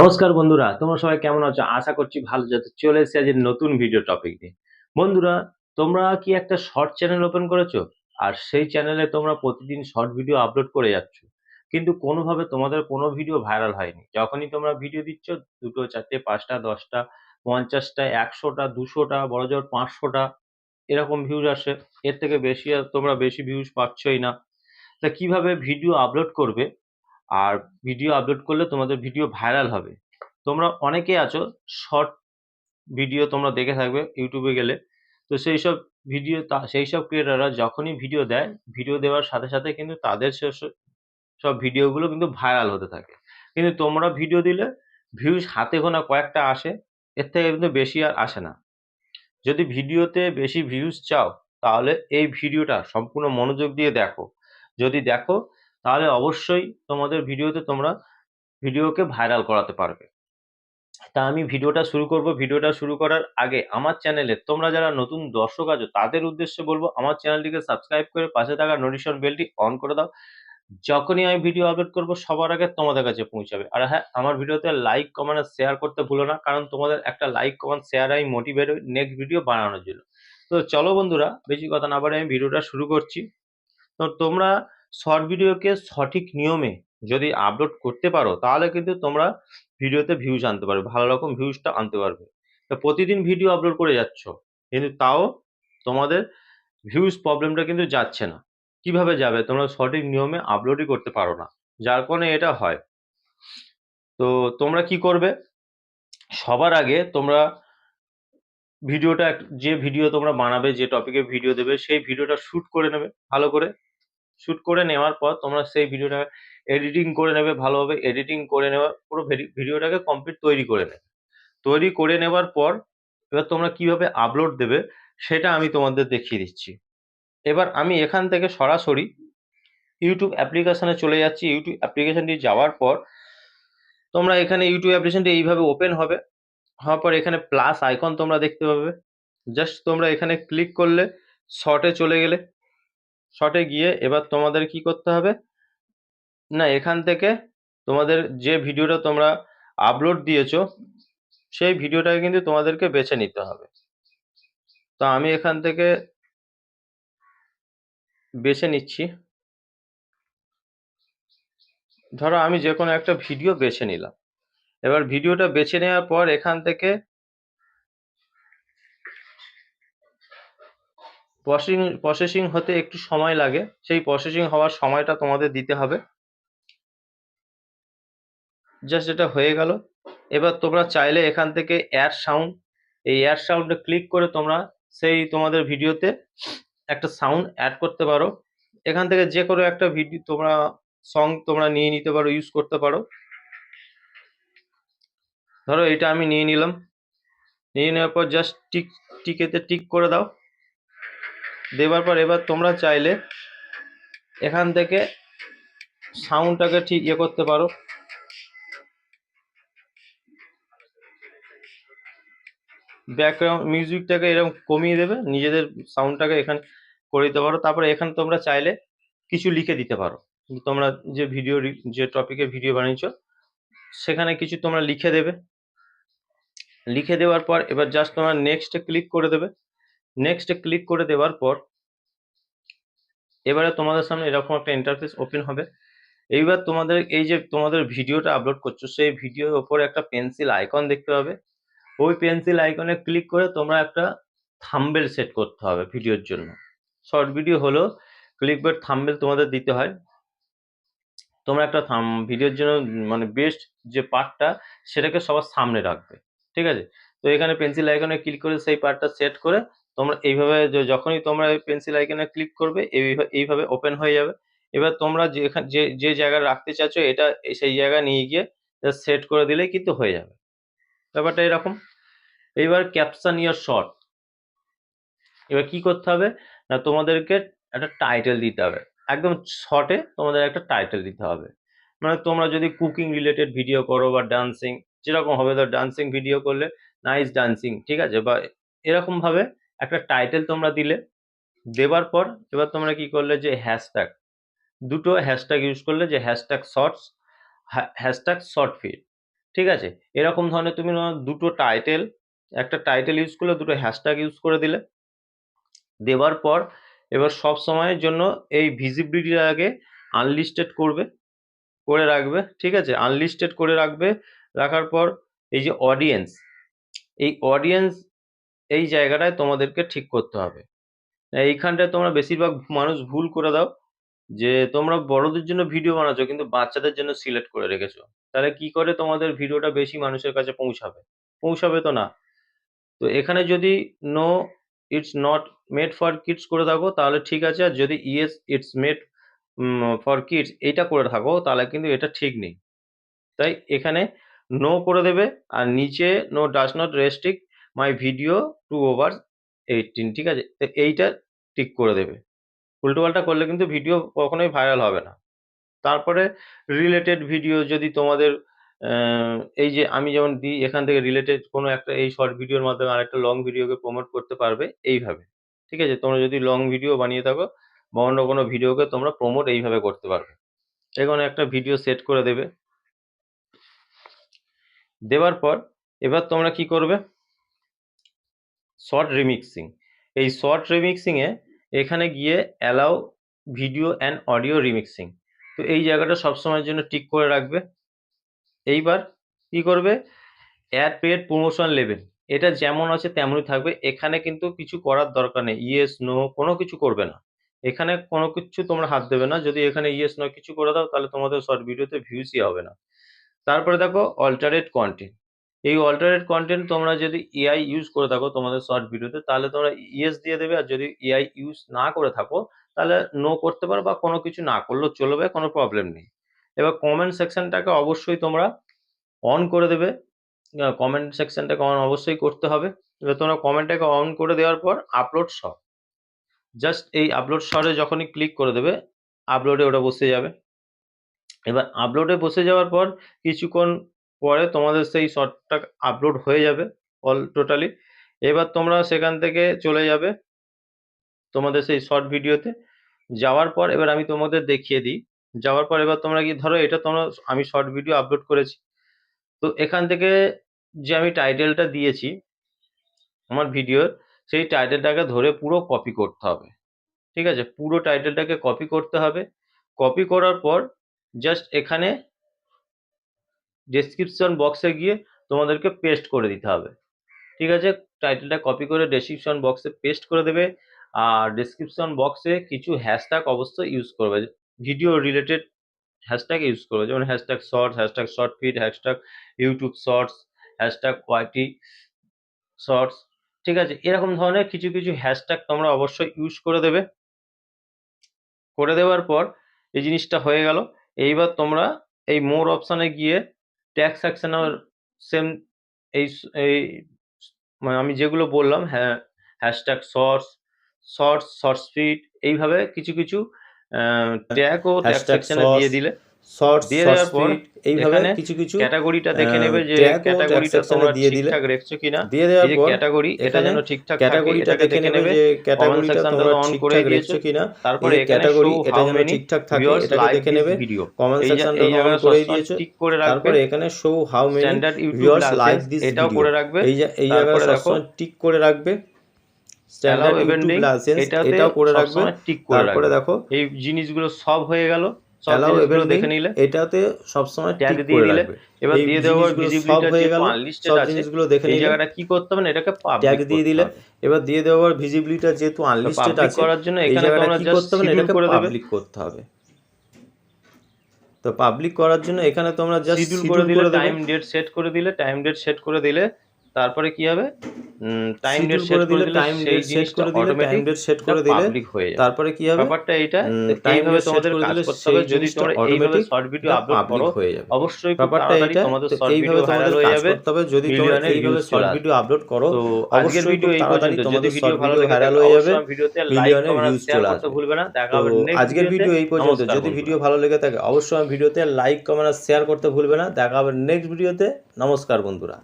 নমস্কার বন্ধুরা, তোমরা সবাই কেমন আছো? আশা করছি ভালো যাতে চলে এসেছে আজকে নতুন ভিডিও টপিক নিয়ে। বন্ধুরা, তোমরা কি একটা শর্ট চ্যানেল ওপেন করেছ? আর সেই চ্যানেলে তোমরা প্রতিদিন শর্ট ভিডিও আপলোড করে যাচ্ছ। কিন্তু কোনোভাবে তোমাদের কোনো ভিডিও ভাইরাল হয়নি। যখনই তোমরা ভিডিও দিচ্ছ, দুটো, চারটে, পাঁচটা, দশটা, পঞ্চাশটা, একশোটা, দুশোটা, বড় জোর পাঁচশোটা, এরকম ভিউজ আসে। এর থেকে বেশি আর তোমরা বেশি ভিউজ পাচ্ছই না। তা কীভাবে ভিডিও আপলোড করবে? আর ভিডিও আপলোড করলে তোমাদের ভিডিও ভাইরাল হবে। তোমরা অনেকেই আছো শর্ট ভিডিও তোমরা দেখে থাকবে ইউটিউবে গেলে। তো সেই সব ভিডিও সেই সব ক্রিয়েটাররা যখনই ভিডিও দেয় ভিডিও দেওয়ার সাথে সাথে কিন্তু তাদের সব ভিডিওগুলো কিন্তু ভাইরাল হতে থাকে। কিন্তু তোমরা ভিডিও দিলে ভিউজ হাতে গোনা কয়েকটা আসে, এর থেকে কিন্তু বেশি আর আসে না। যদি ভিডিওতে বেশি ভিউজ চাও, তাহলে এই ভিডিওটা সম্পূর্ণ মনোযোগ দিয়ে দেখো। যদি দেখো তাহলে অবশ্যই তোমাদের ভিডিওতে তোমরা ভিডিওকে ভাইরাল করাতে পারবে। তা আমি ভিডিওটা শুরু করব। ভিডিওটা শুরু করার আগে আমার চ্যানেলে তোমরা যারা নতুন দর্শক আছো, তাদের উদ্দেশ্যে বলব আমার চ্যানেলটিকে সাবস্ক্রাইব করে পাশে থাকা নোটিফিকেশন বেলটি অন করে দাও। যখনই আমি ভিডিও আপলোড করব, সবার আগে তোমাদের কাছে পৌঁছাবে। আর হ্যাঁ আমার ভিডিওতে লাইক কমেন্ট আর শেয়ার করতে ভুলো না, কারণ তোমাদের একটা লাইক কমেন্ট শেয়ার আমি মোটিভেট হই নেক্সট ভিডিও বানানোর জন্য। তো চলো বন্ধুরা, বেশি কথা না বলে আমি ভিডিওটা শুরু করছি। তো তোমরা শর্ট ভিডিওকে সঠিক নিয়মে যদি আপলোড করতে পারো, তাহলে কিন্তু তোমরা ভিডিওতে ভিউজ আনতে পারবে, ভালো রকম ভিউজটা আনতে পারবে। তো প্রতিদিন ভিডিও আপলোড করে যাচ্ছ, কিন্তু তাও তোমাদের ভিউজ প্রবলেমটা কিন্তু যাচ্ছে না। কীভাবে যাবে? তোমরা সঠিক নিয়মে আপলোডই করতে পারো না, যার কারণে এটা হয়। তো তোমরা কি করবে? সবার আগে তোমরা ভিডিওটা যে ভিডিও তোমরা বানাবে, যে টপিকে ভিডিও দেবে, সেই ভিডিওটা শুট করে নেবে, ভালো করে। শুট করে নেওয়ার পর তোমরা সেই ভিডিওটা এডিটিং করে নেবে ভালোভাবে এডিটিং করে নেওয়ার পুরো ভিডিওটাকে কমপ্লিট তৈরি করে নেবে। তৈরি করে নেওয়ার পর এবার তোমরা কীভাবে আপলোড দেবে সেটা আমি তোমাদের দেখিয়ে দিচ্ছি। এবার আমি এখান থেকে সরাসরি ইউটিউব অ্যাপ্লিকেশনে চলে যাচ্ছি। ইউটিউব অ্যাপ্লিকেশনটি যাওয়ার পর তোমরা এখানে ইউটিউব অ্যাপ্লিকেশনটি এইভাবে ওপেন হবে। হওয়ার পর এখানে প্লাস আইকন তোমরা দেখতে পাবে। জাস্ট তোমরা এখানে ক্লিক করলে শর্টে চলে গেলে শর্টে গিয়ে এবার তোমাদের কি করতে হবে? না, এখান থেকে তোমাদের যে ভিডিওটা তোমরা আপলোড দিয়েছ, সেই ভিডিওটাকে কিন্তু তোমাদেরকে বেছে নিতে হবে। তো আমি এখান থেকে বেছে নিচ্ছি। ধরো আমি যে কোনো একটা ভিডিও বেছে নিলাম। এবার ভিডিওটা বেছে নেওয়ার পর এখান থেকে প্রসেসিং প্রসেসিং হতে একটু সময় লাগে। সেই প্রসেসিং হওয়ার সময়টা তোমাদের দিতে হবে। জাস্ট এটা হয়ে গেল। এবার তোমরা চাইলে এখান থেকে এয়ার সাউন্ড এই এয়ার সাউন্ডে ক্লিক করে তোমরা সেই তোমাদের ভিডিওতে একটা সাউন্ড অ্যাড করতে পারো। এখান থেকে যে কোনো একটা ভিডিও তোমরা সং তোমরা নিয়ে নিতে পারো ইউজ করতে পারো। ধরো এটা আমি নিয়ে নিলাম। নিয়ে নেওয়ার পর জাস্ট টিক টিকেতে টিক করে দাও। দেওয়ার পর এবার তোমরা চাইলে এখান থেকে সাউন্ডটাকে ঠিক ইয়ে করতে পারো। ব্যাকগ্রাউন্ড মিউজিকটাকে এরকম কমিয়ে দেবে, নিজেদের সাউন্ডটাকে এখানে করে দিতে পারো। তারপরে এখানে তোমরা চাইলে কিছু লিখে দিতে পারো। তোমরা যে ভিডিও যে টপিকে ভিডিও বানিয়েছো, সেখানে কিছু তোমরা লিখে দেবে। লিখে দেওয়ার পর এবার জাস্ট তোমরা নেক্সটে ক্লিক করে দেবে। নেক্সটে ক্লিক করে দেওয়ার পর, এবারে তোমাদের সামনে এরকম একটা ইন্টারফেস ওপেন হবে। এইবার তোমাদের, এই যে তোমাদের ভিডিওটা আপলোড করছ, সেই ভিডিওর ওপরে একটা পেন্সিল আইকন দেখতে পাবে। ওই পেন্সিল আইকনে ক্লিক করে তোমরা একটা থাম্বেল সেট করতে হবে ভিডিওর জন্য। শর্ট ভিডিও হলো ক্লিক বেট থাম্বেল তোমাদের দিতে হয়। তোমরা একটা থাম ভিডিওর জন্য মানে বেস্ট যে পার্টটা সেটাকে সবার সামনে রাখবে। ঠিক আছে? তো এখানে পেন্সিল আইকনে ক্লিক করে সেই পার্টটা সেট করে তোমরা এইভাবে যখনই তোমরা এই পেন্সিল আইকনে ক্লিক করবে, এইভাবে ওপেন হয়ে যাবে। এবার তোমরা যেখানে যে যে জায়গায় রাখতে চাচ্ছো এটা সেই জায়গায় নিয়ে গিয়ে সেট করে দিলেই কিন্তু হয়ে যাবে। ব্যাপারটা এরকম। এইবার ক্যাপশন ইয়ার শর্ট এবার কি করতে হবে? না, তোমাদেরকে একটা টাইটেল দিতে হবে। একদম শর্টে তোমাদের একটা টাইটেল দিতে হবে। মানে তোমরা যদি কুকিং রিলেটেড ভিডিও করো বা ডান্সিং যেরকম হবে ধর ডান্সিং ভিডিও করলে নাইস ডান্সিং ঠিক আছে? বা এরকম ভাবে একটা টাইটেল তোমরা দিলে, দেবার পর এবার তোমরা কি করলে যে হ্যাশট্যাগ দুটো হ্যাশট্যাগ ইউজ করলে যে hashtag shorts hashtag short feed ঠিক আছে? এরকম ধরনের তুমি দুটো টাইটেল একটা টাইটেল ইউজ করলে দুটো হ্যাশট্যাগ ইউজ করে দিলে দেওয়ার পর এবার সব সময়ের জন্য এই ভিজিবিলিটির আগে আনলিস্টেড করবে, করে রাখবে, ঠিক আছে? আনলিস্টেড করে রাখবে, রাখার পর এই যে অডিয়েন্স এই অডিয়েন্স এই জায়গাটায় তোমাদেরকে ঠিক করতে হবে। এইখানটায় তোমরা বেশিরভাগ মানুষ ভুল করে দাও, যে তোমরা বড়দের জন্য ভিডিও বানাচ্ছো কিন্তু বাচ্চাদের জন্য সিলেক্ট করে রেখেছো। তাহলে কি করে তোমাদের ভিডিওটা বেশি মানুষের কাছে পৌঁছাবে? পৌঁছাবে তো না। তো এখানে যদি no it's not made for kids করে থাকো, তাহলে ঠিক আছে। আর যদি yes it's made for kids এইটা করে থাকো, তাহলে কিন্তু এটা ঠিক নেই। তাই এখানে নো করে দেবে, আর নিচে no does not restrict my video to over eighteen ঠিক আছে? এইটা টিক করে দেবে। উল্টোপাল্টা করলে কিন্তু ভিডিও কখনোই ভাইরাল হবে না। তারপরে রিলেটেড ভিডিও যদি তোমাদের এই যে আমি যেমন দিই এখান থেকে রিলেটেড কোনো একটা এই শর্ট ভিডিওর মাধ্যমে আরেকটা লং ভিডিওকে প্রমোট করতে পারবে এইভাবে। ঠিক আছে? তোমরা যদি লং ভিডিও বানিয়ে থাকো বা অন্য কোনো ভিডিওকে তোমরা প্রমোট এইভাবে করতে পারবে। এখানে একটা ভিডিও সেট করে দেবে। দেওয়ার পর এবার তোমরা কি করবে? শর্ট রিমিক্সিং এই শর্ট রিমিক্সিংয়ে এখানে গিয়ে allow video and audio remixing তো এই জায়গাটা সবসময়ের জন্য টিক করে রাখবে। এইবার কি করবে? অ্যাড পেড প্রমোশন লেভেল এটা যেমন আছে তেমনই থাকবে। এখানে কিন্তু কিছু করার দরকার নেই। ইয়েস নো কোনো কিছু করবে না। এখানে কোনো কিছু তোমরা হাত দেবে না। যদি এখানে ইয়েস নো কিছু করে দাও, তাহলে তোমাদের শর্ট ভিডিওতে ভিউসই হবে না। তারপরে দেখো অল্টারেট কন্টেন্ট এই অল্টারেট কন্টেন্ট তোমরা যদি এআই ইউজ করে থাকো তোমাদের শর্ট ভিডিওতে তাহলে তোমরা ইয়েস দিয়ে দেবে। আর যদি এআই ইউজ না করে থাকো, তাহলে নো করতে পারো বা কোনো কিছু না করলেও চলবে, কোনো প্রবলেম নেই। এবার কমেন্ট সেকশনটাকে অবশ্যই তোমরা অন করে দেবে। কমেন্ট সেকশনটাকে অন অবশ্যই করতে হবে। এবার তোমরা কমেন্টটাকে অন করে দেওয়ার পর আপলোড শট জাস্ট এই আপলোড শটে যখনই ক্লিক করে দেবে আপলোডে ওটা বসে যাবে। এবার আপলোডে বসে যাওয়ার পর কিছুক্ষণ পরে তোমাদের সেই শর্টটা আপলোড হয়ে যাবে অল টোটালি এবার তোমরা সেখান থেকে চলে যাবে তোমাদের সেই শর্ট ভিডিওতে যাওয়ার পর এবার আমি তোমাদের দেখিয়ে দিই। যাওয়ার পর এবার তোমরা কি ধরো এটা তোমরা আমি শর্ট ভিডিও আপলোড করেছি। তো এখান থেকে যে আমি টাইটেলটা দিয়েছি আমার ভিডিওর সেই টাইটেলটাকে ধরে পুরো কপি করতে হবে। ঠিক আছে? পুরো টাইটেলটাকে কপি করতে হবে। কপি করার পর জাস্ট এখানে ডেসক্রিপশন বক্সে গিয়ে তোমাদেরকে পেস্ট করে দিতে হবে। ঠিক আছে? টাইটেলটা কপি করে ডেসক্রিপশন বক্সে পেস্ট করে দেবে। আর ডেসক্রিপশন বক্সে কিছু হ্যাশট্যাগ অবশ্যই ইউজ করবে। ভিডিও রিলেটেড হ্যাশট্যাগ ইউজ করবে। যেমন hashtag shorts hashtag short feed hashtag YouTube shorts hashtag YT shorts ঠিক আছে? এরকম ধরনের কিছু কিছু হ্যাশট্যাগ তোমরা অবশ্যই ইউজ করে দেবে। করে দেওয়ার পর এই জিনিসটা হয়ে গেল। এইবার তোমরা এই মোর অপশানে গিয়ে ট্যাক্স সেকশনের সেম এই এই মানে আমি যেগুলো বললাম হ্যাঁ hashtag shorts shorts shorts feed এইভাবে কিছু কিছু ট্যাগ ও ট্যাক্স সেকশনে দিয়ে দিলে শর্টস দিয়ে শর্টস দেওয়ার পর এইভাবে কিছু কিছু ক্যাটাগরিটা দেখে নেবে যে ক্যাটাগরিটা তোমরা দিয়ে দিলে। রেখছো কিনা। দিয়ে দেওয়ার পর ক্যাটাগরি এটা যেন ঠিকঠাক ক্যাটাগরিটা দেখে নেবে যে ক্যাটাগরিটা তোমরা ঠিকঠাক রেখছো কিনা। তারপরে ক্যাটাগরি এটা যেন ঠিকঠাক থাকে like দেখে নেবে। কমেন্ট সেকশনটা অন করে দিয়েছ। টিক করে রাখবে। তারপরে এখানে show how many YouTube viewers like this এটাও করে রাখবে। এই এই জায়গায় সবসময় টিক করে রাখবে। স্ট্যান্ডার্ড ইউটিউব লাইসেন্স এটাও করে রাখবে। টিক করে তারপরে দেখো। এই জিনিসগুলো সব হয়ে গেল। অ্যালাউ নিলে। এটাতে সবসময় টিক দিয়ে দিলে, এবার দিয়ে দেওয়ার ভিজিবিলিটি হয়ে গেল সব আছে। জিনিসগুলো দেখে নিলে জায়গাটা কি করতে হবে? এটাকে ট্যাগ দিয়ে দিলে এবার দিয়ে দেওয়ার ভিজিবিলিটি যেহেতু আনলিস্টেড আছে করার জন্য এখানে তোমরা জাস্ট করতে হবে? এটাকে পাবলিক করতে হবে। তো পাবলিক করার জন্য এখানে তোমরা জাস্ট শিডিউল করে দিলে টাইম ডেট সেট করে দিলে টাইম ডেট সেট করে দিলে তারপরে কি হবে? টাইম ডেট সেট করে দিলে টাইম ডেট সেট করে দিলে টাইম ডেট সেট করে দিলে পাবলিক হয়ে যাবে। তারপরে কি হবে? ব্যাপারটা এইটা এইভাবে তোমাদের কাজ করতে হবে। যদি তোমরা এইভাবে শর্ট ভিডিও আপলোড করো হয়ে যাবে। অবশ্যই ব্যাপারটা এইটা তোমাদের শর্ট ভিডিও ভাইরাল হয়ে যাবে। করতে হবে যদি তোমরা এইভাবে শর্ট ভিডিও আপলোড করো তো আজকের ভিডিও এই পর্যন্ত। যদি ভিডিও ভালো লেগে viral হয়ে যাবে, অবশ্যই ভিডিওতে লাইক কমেন্ট শেয়ার করতে ভুলবে না। দেখা হবে নেক্সট আজকের ভিডিও এই পর্যন্ত। যদি ভিডিও ভালো লেগে থাকে অবশ্যই ভিডিওতে লাইক কমেন্ট শেয়ার করতে ভুলবে না। দেখা হবে নেক্সট ভিডিওতে নমস্কার বন্ধুরা